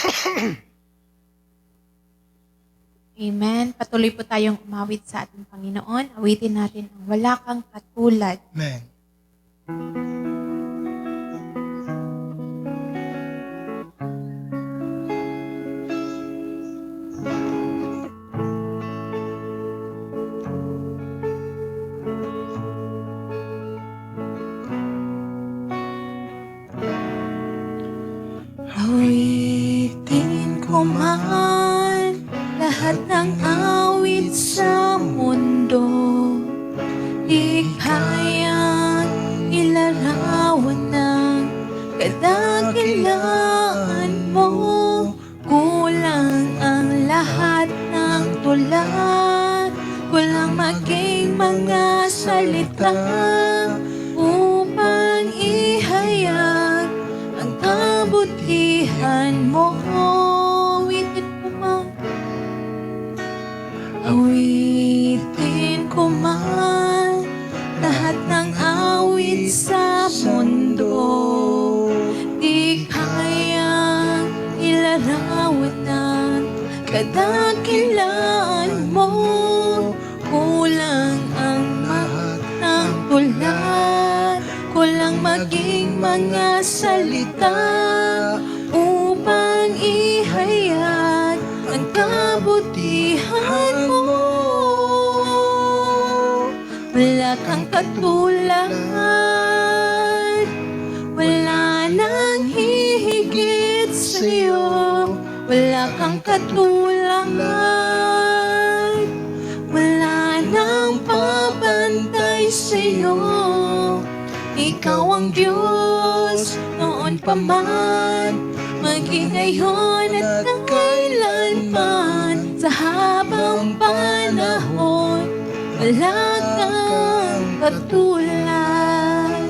Amen. Patuloy po tayong umawit sa ating Panginoon. Awitin natin ang wala kang katulad. Amen. Awitin ko man lahat ng awit sa mundo. Di kayang ilarawan ng kadakilaan mo. Kulang ang lahat ng tulad. Kulang maging mga salita upang ihayag ang kabutihan mo. Awitin ko man lahat ng awit sa mundo. Di kayang ilarawan ng kadakilaan mo. Kulang ang Lahat ng Kulang maging mga salita Upang ihayag ang kabutihan Wala kang katulad Wala nang hihigit sa'yo. Wala kang katulad wala nang papantay sa'yo. Ikaw ang Diyos noon pa man Maging ngayon at kailanman. Sa habang panahon Wala katulad.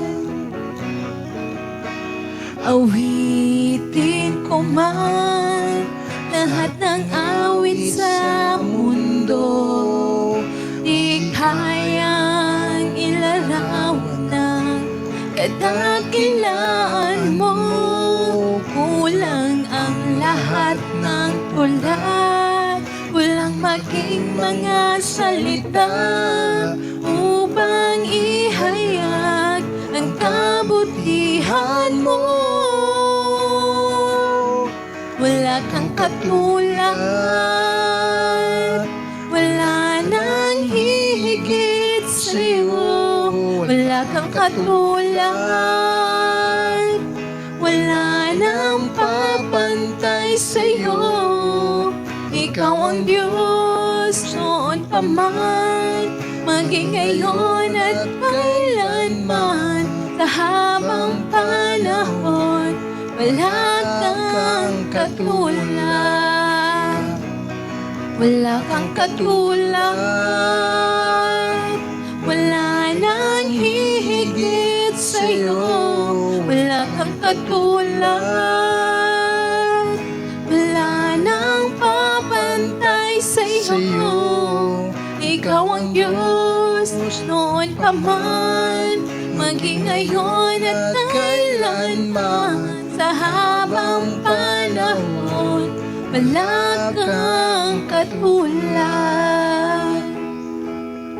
Awitin ko man lahat ng awit sa mundo. Di kayang ilarawan ng kadakilaan mo. Kulang ang lahat ng tulad Kulang maging mga salita wala kang katulad Wala nang hihigit sa'yo. Wala kang katulad Wala nang papantay sa'yo. Ikaw ang Diyos noon pa man Maging ngayon at kailanman. Sa habang panahon Wala katulad. Wala kang katulad. Wala nang hihigit sa'yo. Wala kang katulad. Wala nang papantay sa'yo. Ikaw ang Diyos. Noon pa man Maging ngayon at kailanman Wala kang katulad.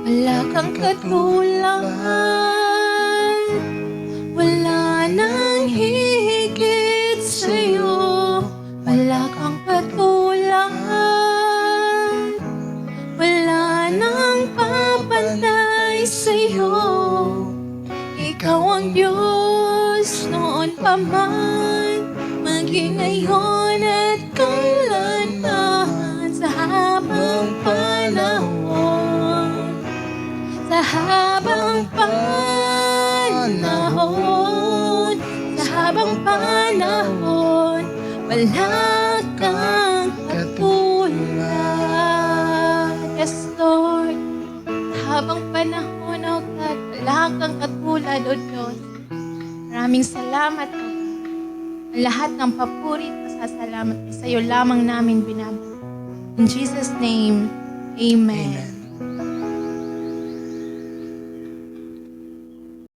Wala kang katulad. Wala nang hihigit sa'yo. Wala kang katulad. Wala nang papantay sa'yo. Ikaw ang Diyos noon pa man Maging ngayon at Sa habang panahon Sa habang panahon Wala kang katulad Yes, Lord habang panahon, O God, wala kang katulad, O Diyos. Maraming salamat, O God. Ang lahat ng papuri at pasasalamat sa iyo lamang namin binabalik. In Jesus' name, Amen. Amen.